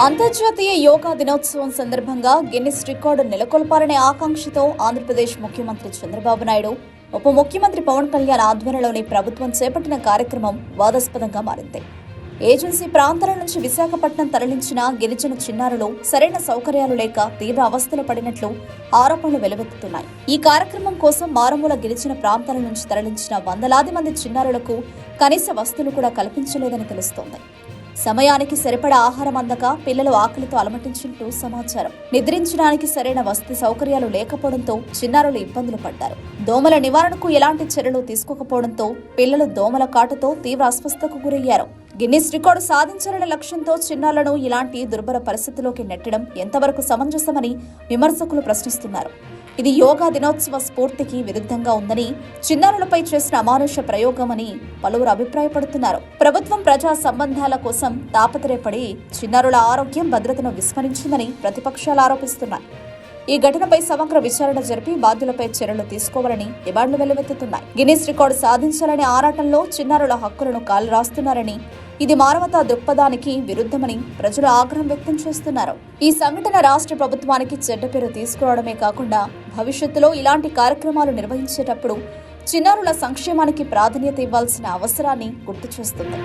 అంతర్జాతీయ యోగా దినోత్సవం సందర్భంగా గిన్నిస్ రికార్డు నెలకొల్పాలనే ఆకాంక్షతో ఆంధ్రప్రదేశ్ ముఖ్యమంత్రి చంద్రబాబు నాయుడు ఉప ముఖ్యమంత్రి పవన్ కళ్యాణ్ ఆధ్వర్యంలోని ప్రభుత్వం చేపట్టిన కార్యక్రమం వాదాస్పదంగా మారింది. ఏజెన్సీ ప్రాంతాల నుంచి విశాఖపట్నం తరలించిన గిరిజన చిన్నారులు సరైన సౌకర్యాలు లేక తీవ్ర అవస్థలు పడినట్లు ఆరోపణలు వెలువెత్తుతున్నాయి. ఈ కార్యక్రమం కోసం మారుమూల గిరిజన ప్రాంతాల నుంచి తరలించిన వందలాది మంది చిన్నారులకు కనీస వస్తువులు కూడా కల్పించలేదని తెలుస్తోంది. సమయానికి సరిపడా ఆహారం అందక పిల్లలు ఆకలితో అలమటించినట్టు సమాచారం. నిద్రించడానికి సరైన వసతి సౌకర్యాలు లేకపోవడంతో చిన్నారులు ఇబ్బందులు పడ్డారు. దోమల నివారణకు ఎలాంటి చర్యలు తీసుకోకపోవడంతో పిల్లలు దోమల కాటుతో తీవ్ర అస్వస్థతకు గురయ్యారు. గిన్నిస్ రికార్డు సాధించాలనే లక్ష్యంతో చిన్నారులను ఇలాంటి దుర్భర పరిస్థితిలోకి నెట్టడం ఎంతవరకు సమంజసమని విమర్శకులు ప్రశ్నిస్తున్నారు. ఇది యోగా దినోత్సవ స్ఫూర్తికి విరుద్ధంగా ఉందని చిన్నారులపై చేసిన అమానుష ప్రయోగమని పలువురు అభిప్రాయపడుతున్నారు. ప్రభుత్వం ప్రజా సంబంధాల కోసం తాపత్రయపడి చిన్నారుల ఆరోగ్యం భద్రతను విస్మరించిందని ప్రతిపక్షాలు ఆరోపిస్తున్నాయి. ఈ ఘటనపై సమగ్ర విచారణ జరిపి బాధ్యులపై చర్యలు తీసుకోవాలని డిమాండ్లు వెల్లువెత్తుతున్నాయి. గిన్నీస్ రికార్డు సాధించాలనే ఆరాటంలో చిన్నారుల హక్కులను కాలు రాస్తున్నారని ఇది మానవతా దృక్పథానికి విరుద్ధమని ప్రజలు ఆగ్రహం వ్యక్తం చేస్తున్నారు. ఈ సంఘటన రాష్ట్ర ప్రభుత్వానికి చెడ్డ పేరు తీసుకురావడమే కాకుండా భవిష్యత్తులో ఇలాంటి కార్యక్రమాలు నిర్వహించేటప్పుడు చిన్నారుల సంక్షేమానికి ప్రాధాన్యత ఇవ్వాల్సిన అవసరాన్ని గుర్తు చేస్తుంది.